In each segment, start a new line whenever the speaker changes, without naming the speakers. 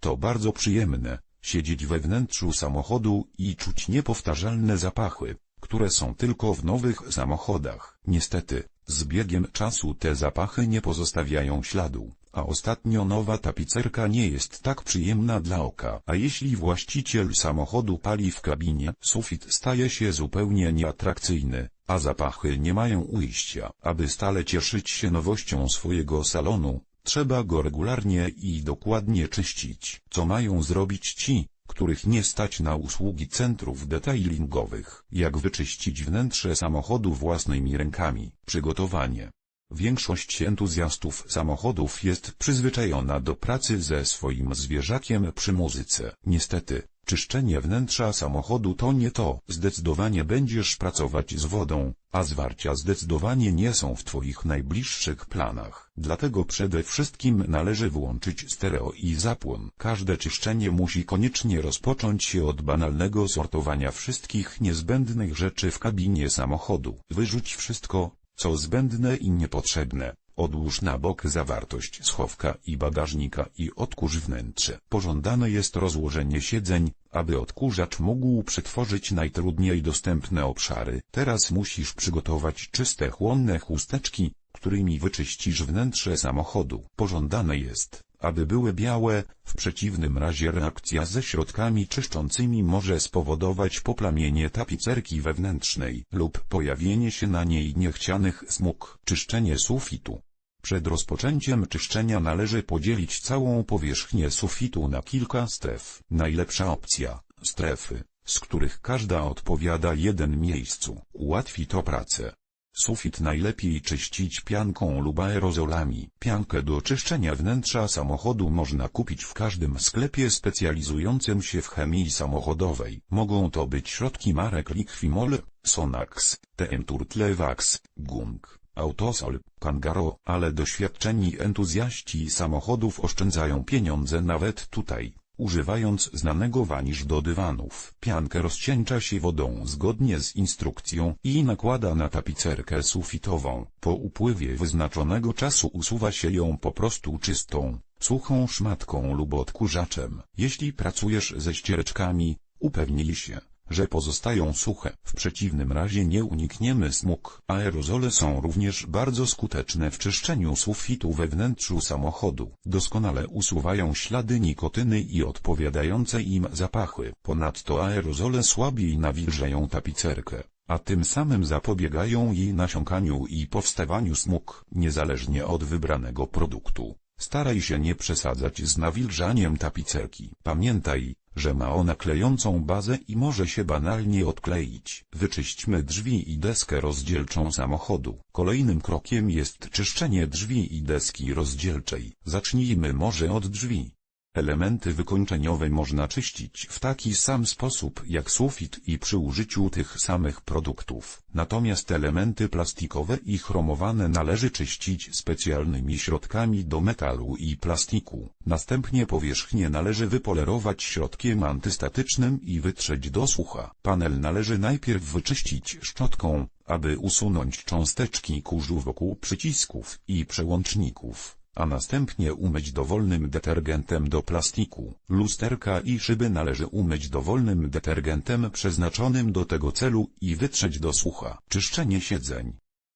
to bardzo przyjemne, siedzieć we wnętrzu samochodu i czuć niepowtarzalne zapachy, które są tylko w nowych samochodach. Niestety, z biegiem czasu te zapachy nie pozostawiają śladu, a ostatnio nowa tapicerka nie jest tak przyjemna dla oka. A jeśli właściciel samochodu pali w kabinie, sufit staje się zupełnie nieatrakcyjny, a zapachy nie mają ujścia. Aby stale cieszyć się nowością swojego salonu, Trzeba go regularnie i dokładnie czyścić, co mają zrobić ci, których nie stać na usługi centrów detailingowych, jak wyczyścić wnętrze samochodu własnymi rękami. Przygotowanie. Większość entuzjastów samochodów jest przyzwyczajona do pracy ze swoim zwierzakiem przy muzyce. Niestety, czyszczenie wnętrza samochodu to nie to. Zdecydowanie będziesz pracować z wodą, a zwarcia zdecydowanie nie są w Twoich najbliższych planach. Dlatego przede wszystkim należy włączyć stereo i zapłon. Każde czyszczenie musi koniecznie rozpocząć się od banalnego sortowania wszystkich niezbędnych rzeczy w kabinie samochodu. Wyrzuć wszystko, co zbędne i niepotrzebne. Odłóż na bok zawartość schowka i bagażnika i odkurz wnętrze. Pożądane jest rozłożenie siedzeń, aby odkurzacz mógł przetworzyć najtrudniej dostępne obszary. Teraz musisz przygotować czyste chłonne chusteczki, którymi wyczyścisz wnętrze samochodu. Pożądane jest, aby były białe, w przeciwnym razie reakcja ze środkami czyszczącymi może spowodować poplamienie tapicerki wewnętrznej lub pojawienie się na niej niechcianych smug. Czyszczenie sufitu. Przed rozpoczęciem czyszczenia należy podzielić całą powierzchnię sufitu na kilka stref. Najlepsza opcja, strefy, z których każda odpowiada jeden miejscu, ułatwi to pracę. Sufit najlepiej czyścić pianką lub aerozolami. Piankę do czyszczenia wnętrza samochodu można kupić w każdym sklepie specjalizującym się w chemii samochodowej. Mogą to być środki marek Liquimol, Sonax, TM Turtlevax, Gung, Autosol, Kangaro, ale doświadczeni entuzjaści samochodów oszczędzają pieniądze nawet tutaj używając znanego wanisz do dywanów. Piankę rozcieńcza się wodą zgodnie z instrukcją i nakłada na tapicerkę sufitową. Po upływie wyznaczonego czasu usuwa się ją po prostu czystą, suchą szmatką lub odkurzaczem. Jeśli pracujesz ze ściereczkami, upewnij się, że pozostają suche. W przeciwnym razie nie unikniemy smug. Aerozole są również bardzo skuteczne w czyszczeniu sufitu we wnętrzu samochodu. Doskonale usuwają ślady nikotyny i odpowiadające im zapachy. Ponadto aerozole słabiej nawilżają tapicerkę a tym samym zapobiegają jej nasiąkaniu i powstawaniu smug, niezależnie od wybranego produktu. Staraj się nie przesadzać z nawilżaniem tapicerki. Pamiętaj, że ma ona klejącą bazę i może się banalnie odkleić. Wyczyśćmy drzwi i deskę rozdzielczą samochodu. Kolejnym krokiem jest czyszczenie drzwi i deski rozdzielczej. Zacznijmy może od drzwi. Elementy wykończeniowe można czyścić w taki sam sposób jak sufit i przy użyciu tych samych produktów. Natomiast elementy plastikowe i chromowane należy czyścić specjalnymi środkami do metalu i plastiku. Następnie powierzchnię należy wypolerować środkiem antystatycznym i wytrzeć do sucha. Panel należy najpierw wyczyścić szczotką, aby usunąć cząsteczki kurzu wokół przycisków i przełączników a następnie umyć dowolnym detergentem do plastiku. Lusterka i szyby należy umyć dowolnym detergentem przeznaczonym do tego celu i wytrzeć do sucha. Czyszczenie siedzeń.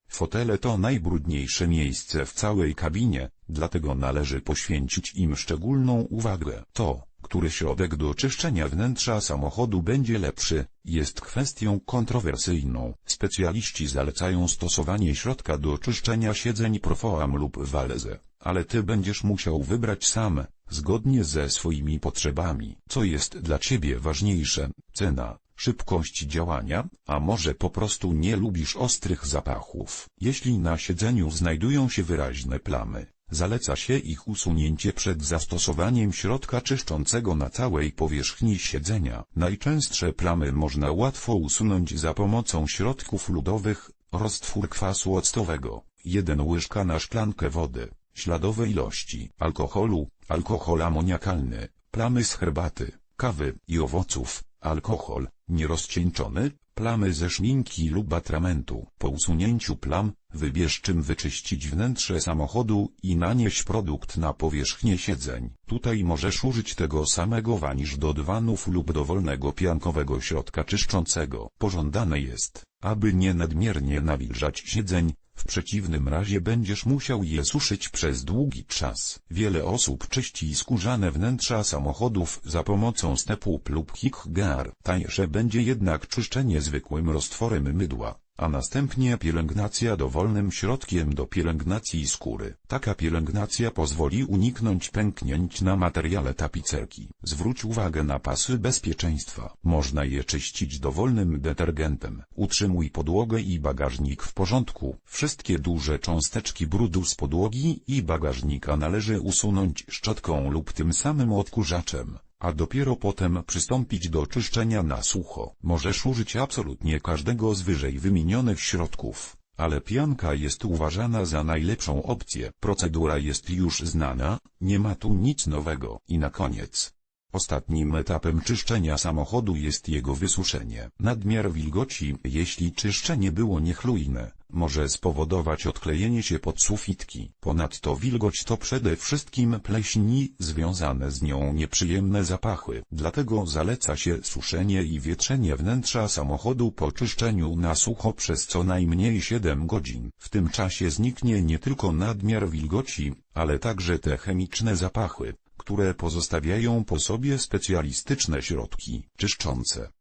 Fotele to najbrudniejsze miejsce w całej kabinie, dlatego należy poświęcić im szczególną uwagę. To, który środek do czyszczenia wnętrza samochodu będzie lepszy, jest kwestią kontrowersyjną. Specjaliści zalecają stosowanie środka do czyszczenia siedzeń Profoam lub Valeze, ale ty będziesz musiał wybrać sam, zgodnie ze swoimi potrzebami. Co jest dla ciebie ważniejsze, cena, szybkość działania, a może po prostu nie lubisz ostrych zapachów. Jeśli na siedzeniu znajdują się wyraźne plamy, Zaleca się ich usunięcie przed zastosowaniem środka czyszczącego na całej powierzchni siedzenia. Najczęstsze plamy można łatwo usunąć za pomocą środków ludowych, roztwór kwasu octowego, 1 łyżka na szklankę wody, śladowe ilości alkoholu, alkohol amoniakalny, plamy z herbaty, kawy i owoców, alkohol, nierozcieńczony, plamy ze szminki lub atramentu. Po usunięciu plam, wybierz czym wyczyścić wnętrze samochodu i nanieś produkt na powierzchnię siedzeń. Tutaj możesz użyć tego samego wanisz do dywanów lub dowolnego piankowego środka czyszczącego. Pożądane jest, aby nie nadmiernie nawilżać siedzeń, w przeciwnym razie będziesz musiał je suszyć przez długi czas. Wiele osób czyści skórzane wnętrza samochodów za pomocą stepup lub Hikgar. Tańsze będzie jednak czyszczenie zwykłym roztworem mydła, a następnie pielęgnacja dowolnym środkiem do pielęgnacji skóry. Taka pielęgnacja pozwoli uniknąć pęknięć na materiale tapicerki. Zwróć uwagę na pasy bezpieczeństwa. Można je czyścić dowolnym detergentem. Utrzymuj podłogę i bagażnik w porządku. Wszystkie duże cząsteczki brudu z podłogi i bagażnika należy usunąć szczotką lub tym samym odkurzaczem a dopiero potem przystąpić do czyszczenia na sucho. Możesz użyć absolutnie każdego z wyżej wymienionych środków, ale pianka jest uważana za najlepszą opcję. Procedura jest już znana, nie ma tu nic nowego. I na koniec. Ostatnim etapem czyszczenia samochodu jest jego wysuszenie. Nadmiar wilgoci, jeśli czyszczenie było niechlujne, może spowodować odklejenie się podsufitki. Ponadto wilgoć to przede wszystkim pleśni, związane z nią nieprzyjemne zapachy. Dlatego zaleca się suszenie i wietrzenie wnętrza samochodu po czyszczeniu na sucho przez co najmniej 7 godzin. W tym czasie zniknie nie tylko nadmiar wilgoci, ale także te chemiczne zapachy, które pozostawiają po sobie specjalistyczne środki czyszczące.